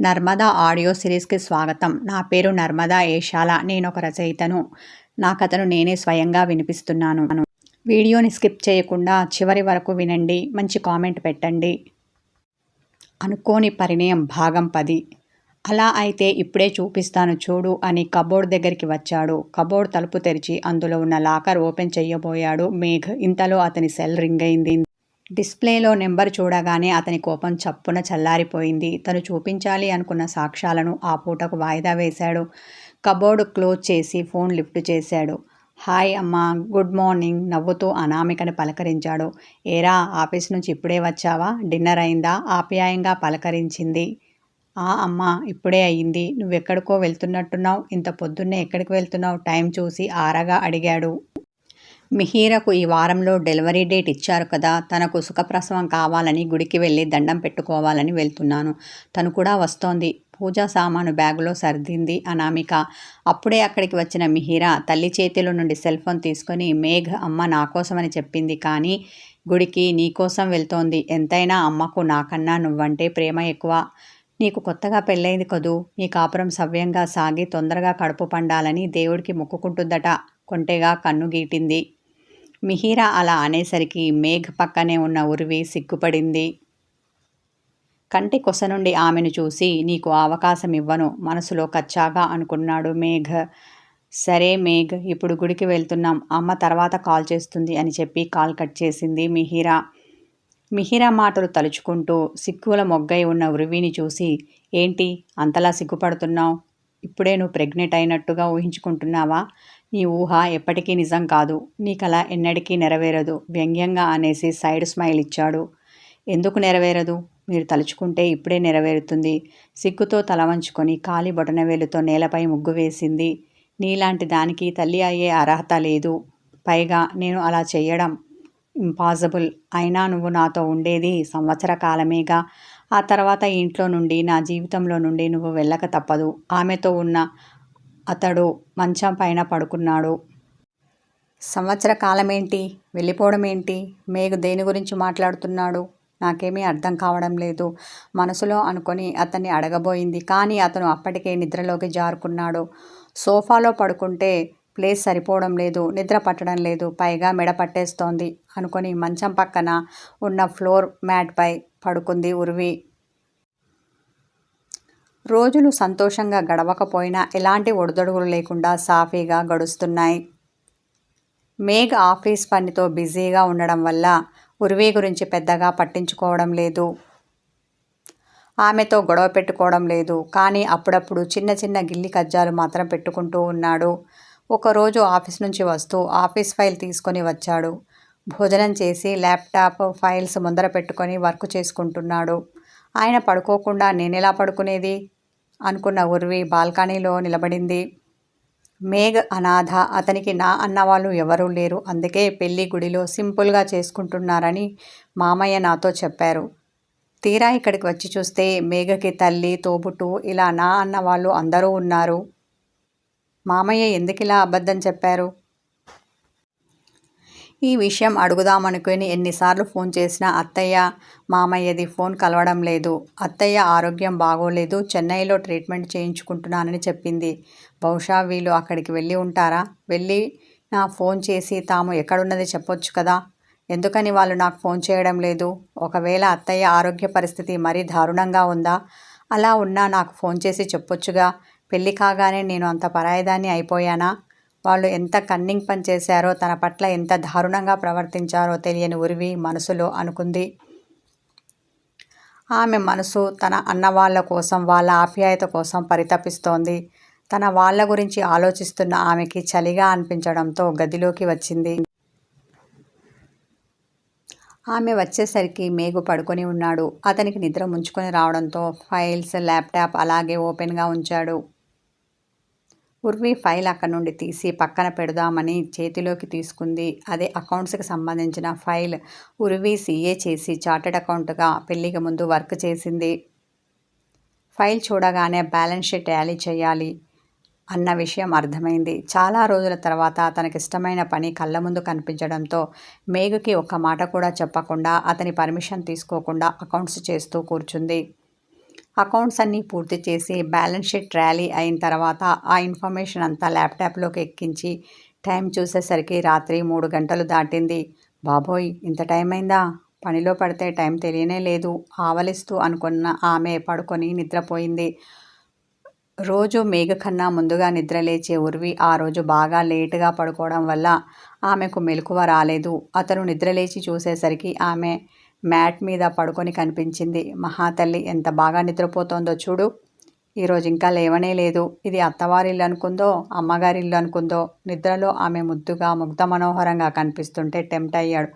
Narmada audio సిరీస్కి స్వాగతం. నా పేరు నర్మదా ఏషాల. నేను ఒక రచయితను. నా కథను నేనే స్వయంగా వినిపిస్తున్నాను. వీడియోని స్కిప్ చేయకుండా చివరి వరకు వినండి. మంచి కామెంట్ పెట్టండి. అనుకోని పరిణయం భాగం పది. అలా అయితే ఇప్పుడే చూపిస్తాను చూడు అని కబోర్డ్ దగ్గరికి వచ్చాడు. కబోర్డ్ తలుపు తెరిచి అందులో ఉన్న లాకర్ ఓపెన్ చేయబోయాడు. మేఘ్ ఇంతలో అతని సెల్ రింగ్ అయింది. డిస్ప్లేలో నెంబర్ చూడగానే అతని కోపం చప్పున చల్లారిపోయింది. తను చూపించాలి అనుకున్న సాక్ష్యాలను ఆ పూటకు వాయిదా వేశాడు. కబోర్డ్ క్లోజ్ చేసి ఫోన్ లిఫ్ట్ చేశాడు. హాయ్ అమ్మా గుడ్ మార్నింగ్ నవ్వుతూ అనామికని పలకరించాడు. ఏరా ఆఫీస్ నుంచి ఇప్పుడే వచ్చావా? డిన్నర్ అయిందా? ఆప్యాయంగా పలకరించింది. ఆ అమ్మా ఇప్పుడే అయ్యింది నువ్వెక్కడికో వెళ్తున్నట్టున్నావు. ఇంత పొద్దున్నే ఎక్కడికి వెళ్తున్నావు? టైం చూసి ఆరగా అడిగాడు. మిహీరకు ఈ వారంలో డెలివరీ డేట్ ఇచ్చారు కదా తనకు సుఖప్రసవం కావాలని గుడికి వెళ్ళి దండం పెట్టుకోవాలని వెళ్తున్నాను. తను కూడా వస్తోంది. పూజా సామాను బ్యాగులో సర్దింది అనామిక. అప్పుడే అక్కడికి వచ్చిన మిహిర తల్లి చేతిలో నుండి సెల్ ఫోన్ తీసుకొని మేఘ్ అమ్మ నా కోసమని చెప్పింది కానీ గుడికి నీకోసం వెళ్తోంది. ఎంతైనా అమ్మకు నాకన్నా నువ్వంటే ప్రేమ ఎక్కువ. నీకు కొత్తగా పెళ్ళైంది కదూ? నీ కాపురం సవ్యంగా సాగి తొందరగా కడుపు పండాలని దేవుడికి మొక్కుకుంటుందట. కొంటెగా కన్ను గీటింది. మిహిరా అలా అనేసరికి మేఘ్ పక్కనే ఉన్న ఉరివి సిగ్గుపడింది. కంటి కొస నుండి ఆమెను చూసి నీకు అవకాశం ఇవ్వను మనసులో కచ్చాగా అనుకున్నాడు మేఘ్. సరే మేఘ్ ఇప్పుడు గుడికి వెళ్తున్నాం అమ్మ తర్వాత కాల్ చేస్తుంది అని చెప్పి కాల్ కట్ చేసింది మిహిరా మిహిరా మాటలు తలుచుకుంటూ సిక్కుల మొగ్గై ఉన్న ఉరివిని చూసి ఏంటి అంతలా సిగ్గుపడుతున్నావు? ఇప్పుడే నువ్వు ప్రెగ్నెంట్ అయినట్టుగా ఊహించుకుంటున్నావా? నీ ఊహ ఎప్పటికీ నిజం కాదు. నీ కళ ఎన్నటికీ నెరవేరదు. వ్యంగ్యంగా అనేసి సైడ్ స్మైల్ ఇచ్చాడు. ఎందుకు నెరవేరదు? మీరు తలుచుకుంటే ఇప్పుడే నెరవేరుతుంది. సిగ్గుతో తల వంచుకొని కాలి బొటనవేలుతో నేలపై ముగ్గు వేసింది. నీలాంటి దానికి తల్లి అయ్యే అర్హత లేదు. పైగా నేను అలా చేయడం ఇంపాసిబుల్ అయినా నువ్వు నాతో ఉండేది సంవత్సర కాలమేగా. ఆ తర్వాత ఇంట్లో నుండి నా జీవితంలో నుండి నువ్వు వెళ్ళక తప్పదు. ఆమెతో ఉన్న అతడు మంచం పైన పడుకున్నాడు. సంవత్సర కాలమేంటి? వెళ్ళిపోవడం ఏంటి మేఘ దేని గురించి మాట్లాడుతున్నాడు? నాకేమీ అర్థం కావడం లేదు. మనసులో అనుకొని అతన్ని అడగబోయింది. కానీ అతను అప్పటికే నిద్రలోకి జారుకున్నాడు. సోఫాలో పడుకుంటే ప్లేస్ సరిపోవడం లేదు. నిద్ర పట్టడం లేదు. పైగా మెడ పట్టేస్తోంది అనుకొని మంచం పక్కన ఉన్న ఫ్లోర్ మ్యాట్పై పడుకుంది ఉర్వి. రోజులు సంతోషంగా గడవకపోయినా ఎలాంటి ఒడిదొడుగులు లేకుండా సాఫీగా గడుస్తున్నాయి. మేఘ్ ఆఫీస్ పనితో బిజీగా ఉండడం వల్ల ఉర్వి గురించి పెద్దగా పట్టించుకోవడం లేదు. ఆమెతో గొడవ పెట్టుకోవడం లేదు. కానీ అప్పుడప్పుడు చిన్న చిన్న గిల్లి కజ్జాలు మాత్రం పెట్టుకుంటూ ఉన్నాడు. ఒకరోజు ఆఫీస్ నుంచి వస్తూ ఆఫీస్ ఫైల్ తీసుకొని వచ్చాడు. భోజనం చేసి ల్యాప్టాప్ ఫైల్స్ ముందర పెట్టుకొని వర్క్ చేసుకుంటున్నాడు. ఆయన పడుకోకుండా నేనెలా పడుకునేది? అనుకున్న ఉర్వి బాల్కనీలో నిలబడింది. మేఘ్ అనాథ అతనికి నా అన్నవాళ్ళు ఎవరూ లేరు. అందుకే పెళ్ళి గుడిలో సింపుల్గా చేసుకుంటున్నారని మామయ్య నాతో చెప్పారు. తీరా ఇక్కడికి వచ్చి చూస్తే మేఘకి తల్లి తోబుట్టు ఇలా నా అన్న వాళ్ళు అందరూ ఉన్నారు. మామయ్య ఎందుకు ఇలా అబద్ధం చెప్పారు? ఈ విషయం అడుగుదామనుకుని ఎన్నిసార్లు ఫోన్ చేసినా అత్తయ్య మామయ్యది ఫోన్ కలవడం లేదు. అత్తయ్య ఆరోగ్యం బాగోలేదు చెన్నైలో ట్రీట్మెంట్ చేయించుకుంటున్నానని చెప్పింది. బహుశా వీళ్ళు అక్కడికి వెళ్ళి ఉంటారా? వెళ్ళి నా ఫోన్ చేసి తాము ఎక్కడున్నది చెప్పొచ్చు కదా? ఎందుకని వాళ్ళు నాకు ఫోన్ చేయడం లేదు? ఒకవేళ అత్తయ్య ఆరోగ్య పరిస్థితి మరీ దారుణంగా ఉందా? అలా ఉన్నా నాకు ఫోన్ చేసి చెప్పొచ్చుగా. పెళ్ళి కాగానే నేను అంత పరాయదాన్ని అయిపోయానా? వాళ్ళు ఎంత కన్నింగ్ పని చేశారో తన పట్ల ఎంత దారుణంగా ప్రవర్తించారో తెలియని ఉరివి మనసులో అనుకుంది. ఆమె మనసు తన అన్నవాళ్ళ కోసం వాళ్ళ ఆప్యాయత కోసం పరితపిస్తోంది. తన వాళ్ళ గురించి ఆలోచిస్తున్న ఆమెకి చలిగా అనిపించడంతో గదిలోకి వచ్చింది. ఆమె వచ్చేసరికి మేఘు పడుకొని ఉన్నాడు. అతనికి నిద్ర ముంచుకొని రావడంతో ఫైల్స్ ల్యాప్టాప్ అలాగే ఓపెన్గా ఉంచాడు. ఉర్వి ఫైల్ అక్కడ నుండి తీసి పక్కన పెడదామని చేతిలోకి తీసుకుంది. అదే అకౌంట్స్కి సంబంధించిన ఫైల్ ఉర్వి సీఏ చేసి చార్టెడ్ అకౌంట్గా పెళ్ళికి ముందు వర్క్ చేసింది. ఫైల్ చూడగానే బ్యాలెన్స్ షీట్ ట్యాలీ చేయాలి అన్న విషయం అర్థమైంది. చాలా రోజుల తర్వాత తనకిష్టమైన పని కళ్ళ ముందు కనిపించడంతో మేఘకి ఒక్క మాట కూడా చెప్పకుండా అతని పర్మిషన్ తీసుకోకుండా అకౌంట్స్ చేస్తూ కూర్చుంది. అకౌంట్స్ అన్నీ పూర్తి చేసి బ్యాలెన్స్ షీట్ ర్యాలీ అయిన తర్వాత ఆ ఇన్ఫర్మేషన్ అంతా ల్యాప్టాప్లోకి ఎక్కించి టైం చూసేసరికి రాత్రి మూడు గంటలు దాటింది. బాబోయ్ ఇంత టైం అయిందా? పనిలో పడితే టైం తెలియనే లేదు ఆవలిస్తూ అనుకున్న ఆమె పడుకొని నిద్రపోయింది. రోజు మేఘ కన్నా ముందుగా నిద్రలేచే ఉర్వి ఆ రోజు బాగా లేటుగా పడుకోవడం వల్ల ఆమెకు మెలకువ రాలేదు. అతను నిద్రలేచి చూసేసరికి ఆమె మ్యాట్ మీద పడుకొని కనిపించింది. మహాతల్లి ఎంత బాగా నిద్రపోతోందో చూడు. ఈరోజు ఇంకా లేవనే లేదు. ఇది అత్తవారిల్లు అనుకుందో అమ్మగారిల్లు అనుకుందో నిద్రలో ఆమె ముద్దుగా ముగ్ధ మనోహరంగా కనిపిస్తుంటే టెంప్ట్ అయ్యాడు.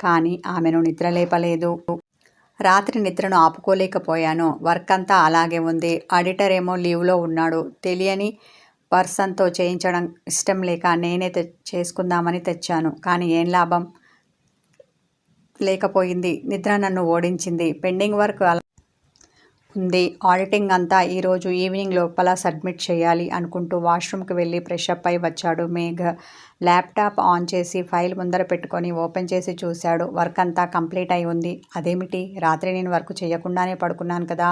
కానీ ఆమెను నిద్రలేపలేదు రాత్రి నిద్రను ఆపుకోలేకపోయాను. వర్క్ అంతా అలాగే ఉంది. ఆడిటర్ ఏమో లీవ్లో ఉన్నాడు. తెలియని పర్సన్తో చేయించడం ఇష్టం లేక నేనే తె చేసుకుందామని తెచ్చాను. కానీ ఏం లాభం? లేకపోయింది. నిద్ర నన్ను ఓడించింది. పెండింగ్ వర్క్ అలా ఉంది. ఆడిటింగ్ అంతా ఈరోజు ఈవినింగ్ లోపల సబ్మిట్ చేయాలి అనుకుంటూ వాష్రూమ్కి వెళ్ళి ఫ్రెషప్ అయి వచ్చాడు మేఘ. ల్యాప్టాప్ ఆన్ చేసి ఫైల్ ముందర పెట్టుకొని ఓపెన్ చేసి చూశాడు. వర్క్ అంతా కంప్లీట్ అయి ఉంది. అదేమిటి? రాత్రి నేను వర్క్ చేయకుండానే పడుకున్నాను కదా.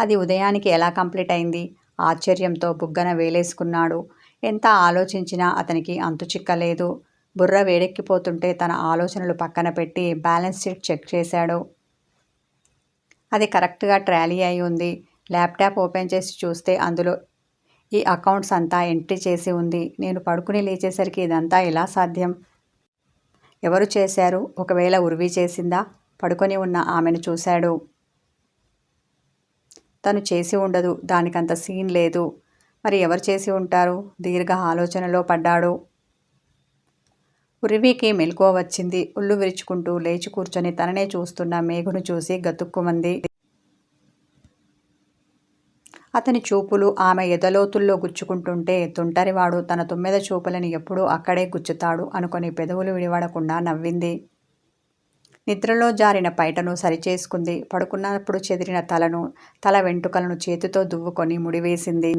అది ఉదయానికి ఎలా కంప్లీట్ అయింది? ఆశ్చర్యంతో బుగ్గన వేలేసుకున్నాడు. ఎంత ఆలోచించినా అతనికి అంతు చిక్కలేదు. బుర్ర వేడెక్కిపోతుంటే తన ఆలోచనలు పక్కన పెట్టి బ్యాలెన్స్ షీట్ చెక్ చేశాడు. అది కరెక్ట్గా ట్రాలీ అయి ఉంది. ల్యాప్టాప్ ఓపెన్ చేసి చూస్తే అందులో ఈ అకౌంట్స్ అంతా ఎంట్రీ చేసి ఉంది. నేను పడుకుని లేచేసరికి ఇదంతా ఎలా సాధ్యం? ఎవరు చేశారు? ఒకవేళ ఉరివి చేసిందా? పడుకొని ఉన్న ఆమెను చూశాడు. తను చేసి ఉండదు. దానికంత సీన్ లేదు. మరి ఎవరు చేసి ఉంటారు? దీర్ఘ ఆలోచనలో పడ్డాడు. ఉరివికి మెలకువ వచ్చింది. ఉల్లు విరుచుకుంటూ లేచి కూర్చొని తననే చూస్తున్న మేఘును చూసి గతుక్కుమంది. అతని చూపులు ఆమె ఎదలోతుల్లో గుచ్చుకుంటుంటే తుంటరివాడు తన తొమ్మిద చూపులని ఎప్పుడూ అక్కడే గుచ్చుతాడు అనుకొని పెదవులు విడివడకుండా నవ్వింది. నిద్రలో జారిన పైటను సరిచేసుకుంది. పడుకున్నప్పుడు చెదిరిన తలను తల వెంట్రుకలను చేతితో దువ్వుకొని ముడివేసింది.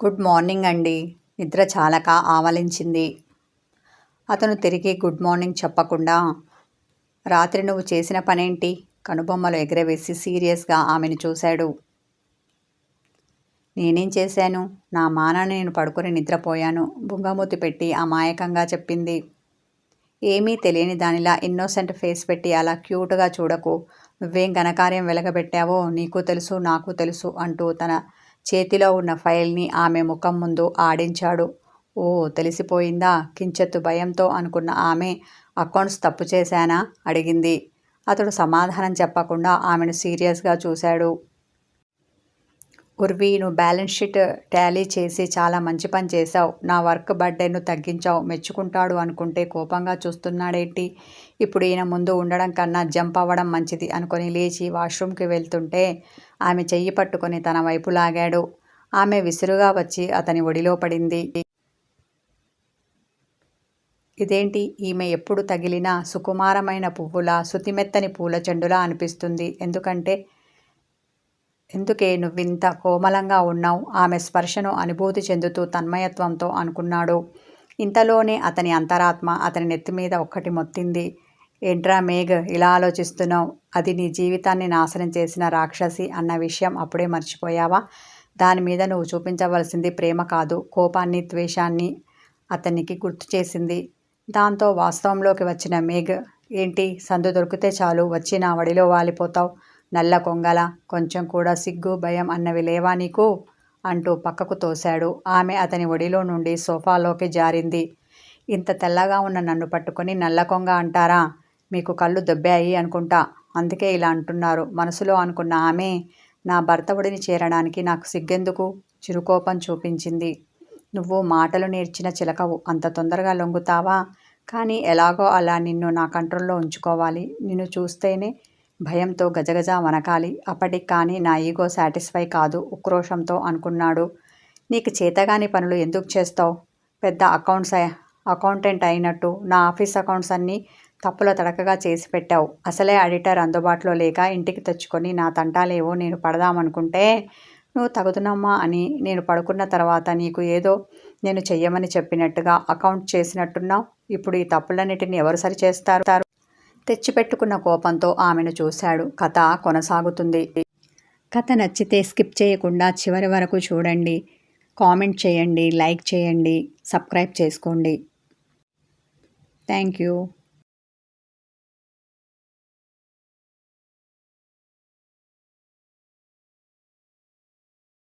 గుడ్ మార్నింగ్ అండి. నిద్ర చాలక ఆవలించింది. అతను తిరిగి గుడ్ మార్నింగ్ చెప్పకుండా రాత్రి నువ్వు చేసిన పనేంటి? కనుబొమ్మలు ఎగరవేసి సీరియస్గా ఆమెను చూశాడు. నేనేం చేశాను? నా మాన నేను పడుకొని నిద్రపోయాను బుంగమూతి పెట్టి అమాయకంగా చెప్పింది. ఏమీ తెలియని దానిలా ఇన్నోసెంట్ ఫేస్ పెట్టి అలా క్యూట్గా చూడకు. నువ్వేం ఘనకార్యం వెలగబెట్టావో నీకు తెలుసు నాకు తెలుసు అంటూ తన చేతిలో ఉన్న ఫైల్ని ఆమె ముఖం ముందు ఆడించాడు. ఓ తెలిసిపోయిందా? కించెత్తు భయంతో అనుకున్న ఆమె అకౌంట్స్ తప్పు చేశానా? అడిగింది. అతడు సమాధానం చెప్పకుండా ఆమెను సీరియస్గా చూశాడు. ఉర్వి నువ్వు బ్యాలెన్స్ షీట్ టాలీ చేసి చాలా మంచి పని చేశావు. నా వర్క్ బర్త్డేను తగ్గించావు. మెచ్చుకుంటాడు అనుకుంటే కోపంగా చూస్తున్నాడేంటి? ఇప్పుడు ఈయన ముందు ఉండడం కన్నా జంప్ అవ్వడం మంచిది అనుకొని లేచి వాష్రూమ్కి వెళ్తుంటే ఆమె చెయ్యి పట్టుకొని తన వైపు లాగాడు. ఆమె విసురుగా వచ్చి అతని ఒడిలో పడింది. ఇదేంటి? ఈమె ఎప్పుడు తగిలినా సుకుమారమైన పువ్వులా శుతిమెత్తని పూల చెండులా అనిపిస్తుంది. ఎందుకంటే ఎందుకే నువ్వింత కోమలంగా ఉన్నావు? ఆమె స్పర్శను అనుభూతి చెందుతూ తన్మయత్వంతో అనుకున్నాడు. ఇంతలోనే అతని అంతరాత్మ అతని నెత్తి మీద ఒక్కటి మొత్తింది. ఏంట్రా మేఘ్ ఇలా ఆలోచిస్తున్నావు? అది నీ జీవితాన్ని నాశనం చేసిన రాక్షసి అన్న విషయం అప్పుడే మర్చిపోయావా? దాని మీద నువ్వు చూపించవలసింది ప్రేమ కాదు కోపాన్ని ద్వేషాన్ని అతనికి గుర్తు చేసింది. దాంతో వాస్తవంలోకి వచ్చిన మేఘ్ ఏంటి? సందు దొరికితే చాలు వచ్చి నా వడిలో వాలిపోతావు. నల్ల కొంగల కొంచెం కూడా సిగ్గు భయం అన్నవి లేవా నీకు? అంటూ పక్కకు తోశాడు. ఆమె అతని ఒడిలో నుండి సోఫాలోకి జారింది. ఇంత తెల్లగా ఉన్న నన్ను పట్టుకొని నల్ల కొంగ అంటారా? మీకు కళ్ళు దొబ్బాయి అనుకుంటా. అందుకే ఇలా అంటున్నారు. మనసులో అనుకున్న ఆమె నా భర్త ఒడిని చేరడానికి నాకు సిగ్గెందుకు? చిరుకోపం చూపించింది. నువ్వు మాటలు నేర్చిన చిలకవు. అంత తొందరగా లొంగుతావా? కానీ ఎలాగో అలా నిన్ను నా కంట్రోల్లో ఉంచుకోవాలి. నిన్ను చూస్తేనే భయంతో గజగజ వనకాలి. అప్పటికి కానీ నా ఈగో సాటిస్ఫై కాదు. ఉక్రోషంతో అనుకున్నాడు. నీకు చేతగాని పనులు ఎందుకు చేస్తావు? పెద్ద అకౌంట్స్ అకౌంటెంట్ అయినట్టు నా ఆఫీస్ అకౌంట్స్ అన్నీ తప్పుల తడకగా చేసి పెట్టావు. అసలే ఆడిటర్ అందుబాటులో లేక ఇంటికి తెచ్చుకొని నా తంటాలేవో నేను పడదామనుకుంటే నువ్వు తగుదునమ్మా అని నేను పడుకున్న తర్వాత నీకు ఏదో నేను చెయ్యమని చెప్పినట్టుగా అకౌంట్ చేసినట్టున్నావు. ఇప్పుడు ఈ తప్పులన్నిటిని ఎవరు సరిచేస్తారు? తెచ్చిపెట్టుకున్న కోపంతో ఆమెను చూశాడు. కథ కొనసాగుతుంది. కథ నచ్చితే స్కిప్ చేయకుండా చివరి వరకు చూడండి. కామెంట్ చేయండి లైక్ చేయండి సబ్స్క్రైబ్ చేసుకోండి. Thank you.